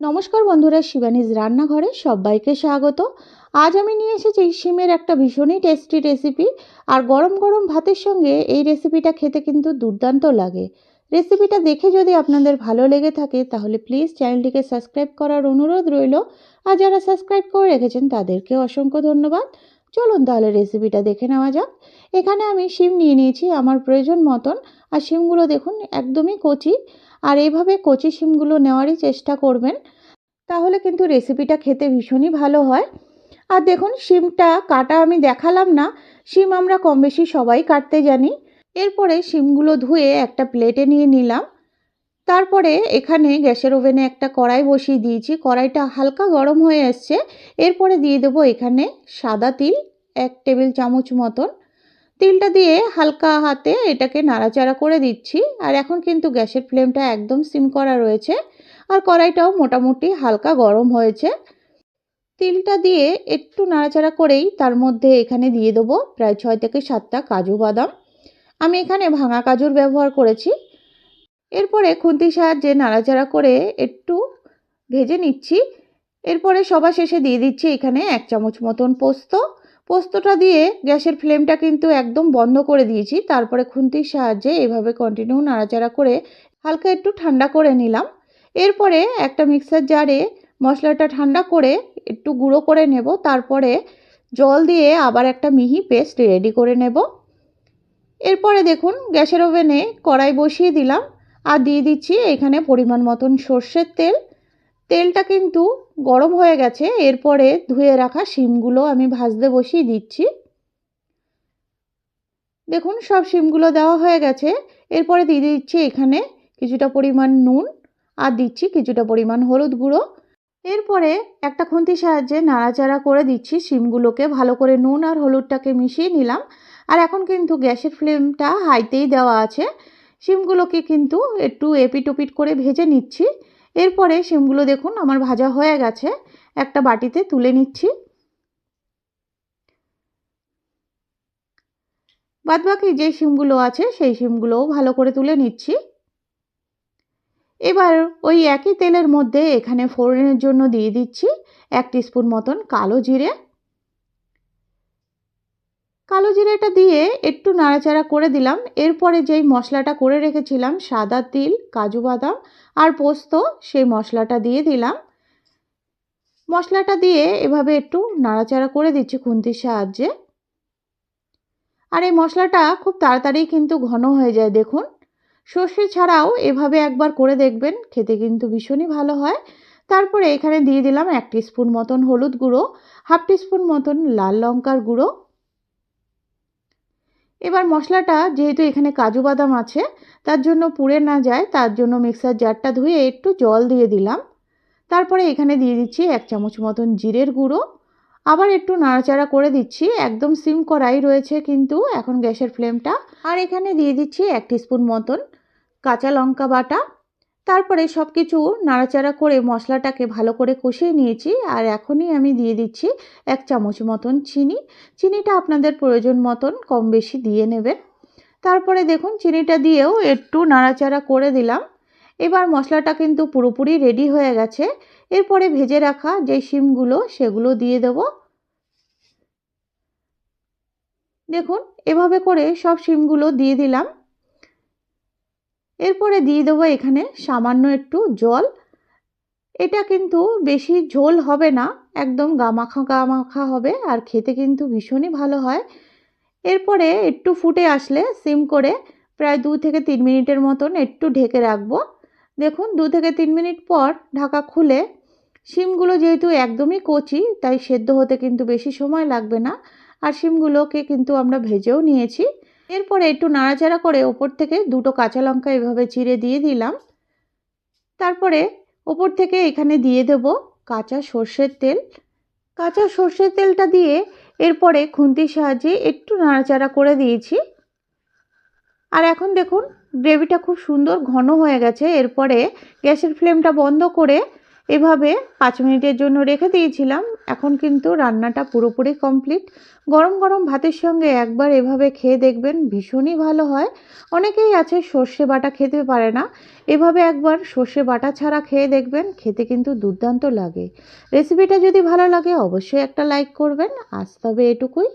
নমস্কার বন্ধুরা, শিবানীজ রান্নাঘরে সবাইকে স্বাগত। আজ আমি নিয়ে এসেছি শিমের একটা ভীষণই টেস্টি রেসিপি আর গরম গরম ভাতের সঙ্গে এই রেসিপিটা খেতে কিন্তু দুর্দান্ত লাগে। রেসিপিটা দেখে যদি আপনাদের ভালো লেগে থাকে, তাহলে প্লিজ চ্যানেলটিকে সাবস্ক্রাইব করার অনুরোধ রইল। আর যারা সাবস্ক্রাইব করে রেখেছেন তাদেরকে অসংখ্য ধন্যবাদ। চলুন তাহলে রেসিপিটা দেখে নেওয়া যাক। এখানে আমি শিম নিয়ে নিয়েছি আমার প্রয়োজন মতন। আর শিমগুলো দেখুন, একদমই কচি। আর এইভাবে কচি শিমগুলো নেওয়ারই চেষ্টা করবেন, তাহলে কিন্তু রেসিপিটা খেতে ভীষণই ভালো হয়। আর দেখুন, শিমটা কাটা আমি দেখালাম না, শিম আমরা কম বেশি সবাই কাটতে জানি। এরপরে শিমগুলো ধুয়ে একটা প্লেটে নিয়ে নিলাম। তারপরে এখানে গ্যাসের ওভেনে একটা কড়াই বসিয়ে দিয়েছি। কড়াইটা হালকা গরম হয়ে আসছে এরপরে দিয়ে দেবো এখানে সাদা তিল, এক টেবিল চামচ মতন। তিলটা দিয়ে হালকা হাতে এটাকে নাড়াচাড়া করে দিচ্ছি। আর এখন কিন্তু গ্যাসের ফ্লেমটা একদম সিম করা রয়েছে। আর কড়াইটাও মোটামুটি হালকা গরম হয়েছে। তিলটা দিয়ে একটু নাড়াচাড়া করেই তার মধ্যে এখানে দিয়ে দেবো প্রায় ছয় থেকে সাতটা কাজু বাদাম। আমি এখানে ভাঙা কাজুর ব্যবহার করেছি। এরপরে খুন্তির সাহায্যে নাড়াচাড়া করে একটু ভেজে নিচ্ছি। এরপরে সবার শেষে দিয়ে দিচ্ছি এখানে এক চামচ মতন পোস্ত। পোস্তটা দিয়ে গ্যাসের ফ্লেমটা কিন্তু একদম বন্ধ করে দিয়েছি। তারপরে খুন্তির সাহায্যে এভাবে কন্টিনিউ নাড়াচাড়া করে হালকা একটু ঠান্ডা করে নিলাম। এরপরে একটা মিক্সার জারে মশলাটা ঠান্ডা করে একটু গুঁড়ো করে নেব। তারপরে জল দিয়ে আবার একটা মিহি পেস্ট রেডি করে নেব। এরপরে দেখুন, গ্যাসের ওভেনে কড়াই বসিয়ে দিলাম। আর দিয়ে দিচ্ছি এখানে পরিমাণ মতন সর্ষের তেল। তেলটা কিন্তু গরম হয়ে গেছে, এরপরে ধুয়ে রাখা শিমগুলো আমি ভাজতে বসিয়ে দিচ্ছি। দেখুন, সব শিমগুলো দেওয়া হয়ে গেছে। এরপরে দিয়ে দিচ্ছি এখানে কিছুটা পরিমাণ নুন আর দিচ্ছি কিছুটা পরিমাণ হলুদ গুঁড়ো। এরপরে একটা খুন্তির সাহায্যে নাড়াচাড়া করে দিচ্ছি শিমগুলোকে, ভালো করে নুন আর হলুদটাকে মিশিয়ে নিলাম। আর এখন কিন্তু গ্যাসের ফ্লেমটা হাইতেই দেওয়া আছে। শিমগুলোকে কিন্তু একটু এপিট করে ভেজে নিচ্ছি। এরপরে শিমগুলো দেখুন, আমার ভাজা হয়ে গেছে। একটা বাটিতে তুলে নিচ্ছি। বাদবাকি যে শিমগুলো আছে, সেই শিমগুলোও ভালো করে তুলে নিচ্ছি। এবার ওই একই তেলের মধ্যে এখানে ফোড়নের জন্য দিয়ে দিচ্ছি এক স্পুন মতন কালো জিরে। কালো জিরেটা দিয়ে একটু নাড়াচাড়া করে দিলাম। এরপরে যেই মশলাটা করে রেখেছিলাম, সাদা তিল, কাজু বাদাম আর পোস্ত, সেই মশলাটা দিয়ে দিলাম। মশলাটা দিয়ে এভাবে একটু নাড়াচাড়া করে দিচ্ছি খুন্তির সাহায্যে। আর এই মশলাটা খুব তাড়াতাড়ি কিন্তু ঘন হয়ে যায়, দেখুন। সর্ষে ছাড়াও এভাবে একবার করে দেখবেন, খেতে কিন্তু ভীষণই ভালো হয়। তারপরে এখানে দিয়ে দিলাম এক স্পুন মতন হলুদ গুঁড়ো, হাফ স্পুন মতন লাল লঙ্কার গুঁড়ো এবার মশলাটা যেহেতু এখানে কাজু বাদাম আছে, তার জন্য পুড়ে না যায়, তার জন্য মিক্সার জারটা ধুয়ে একটু জল দিয়ে দিলাম। তারপরে এখানে দিয়ে দিচ্ছি এক চামচ মতন জিরের গুঁড়ো। আবার একটু নাড়াচাড়া করে দিচ্ছি, একদম সিম করাই রয়েছে কিন্তু এখন গ্যাসের ফ্লেমটা। আর এখানে দিয়ে দিচ্ছি এক স্পুন মতন কাঁচা লঙ্কা বাটা। তারপরে সব কিছু নাড়াচাড়া করে মশলাটাকে ভালো করে কষিয়ে নিয়েছি আর এখনই আমি দিয়ে দিচ্ছি এক চামচ মতন চিনি। চিনিটা আপনাদের প্রয়োজন মতন কম বেশি দিয়ে নেবেন। তারপরে দেখুন, চিনিটা দিয়েও একটু নাড়াচাড়া করে দিলাম। এবার মশলাটা কিন্তু পুরোপুরি রেডি হয়ে গেছে। এরপরে ভেজে রাখা যে শিমগুলো সেগুলো দিয়ে দেব। দেখুন, এভাবে করে সব শিমগুলো দিয়ে দিলাম। এরপরে দিয়ে দেবো এখানে সামান্য একটু জল। এটা কিন্তু বেশি ঝোল হবে না, একদম গামাখা গামাখা হবে আর খেতে কিন্তু ভীষণই ভালো হয়। এরপরে একটু ফুটে আসলে সিম করে প্রায় দু থেকে তিন মিনিটের মতন একটু ঢেকে রাখব। দেখুন, দু থেকে তিন মিনিট পর ঢাকা খুলে শিমগুলো যেহেতু একদমই কচি, তাই সেদ্ধ হতে কিন্তু বেশি সময় লাগবে না। আর শিমগুলোকে কিন্তু আমরা ভেজেও নিয়েছি। এরপরে একটু নাড়াচাড়া করে ওপর থেকে দুটো কাঁচা লঙ্কা এভাবে চিড়ে দিয়ে দিলাম। তারপরে ওপর থেকে এখানে দিয়ে দেব কাঁচা সর্ষের তেল। কাঁচা সর্ষের তেলটা দিয়ে এরপরে খুন্তির সাহায্যে একটু নাড়াচাড়া করে দিয়েছি। আর এখন দেখুন, গ্রেভিটা খুব সুন্দর ঘন হয়ে গেছে। এরপরে গ্যাসের ফ্লেমটা বন্ধ করে এভাবে পাঁচ মিনিটের জন্য রেখে দিয়েছিলাম। এখন কিন্তু রান্নাটা পুরোপুরি কমপ্লিট গরম গরম ভাতের সঙ্গে একবার এভাবে খেয়ে দেখবেন ভীষণই ভালো হয়। অনেকেই আছে সর্ষে বাটা খেতে পারে না। এভাবে একবার সর্ষে বাটা ছাড়া খেয়ে দেখবেন, খেতে কিন্তু দুর্দান্ত লাগে। রেসিপিটা যদি ভালো লাগে অবশ্যই একটা লাইক করবেন। আজ তবে এটুকুই।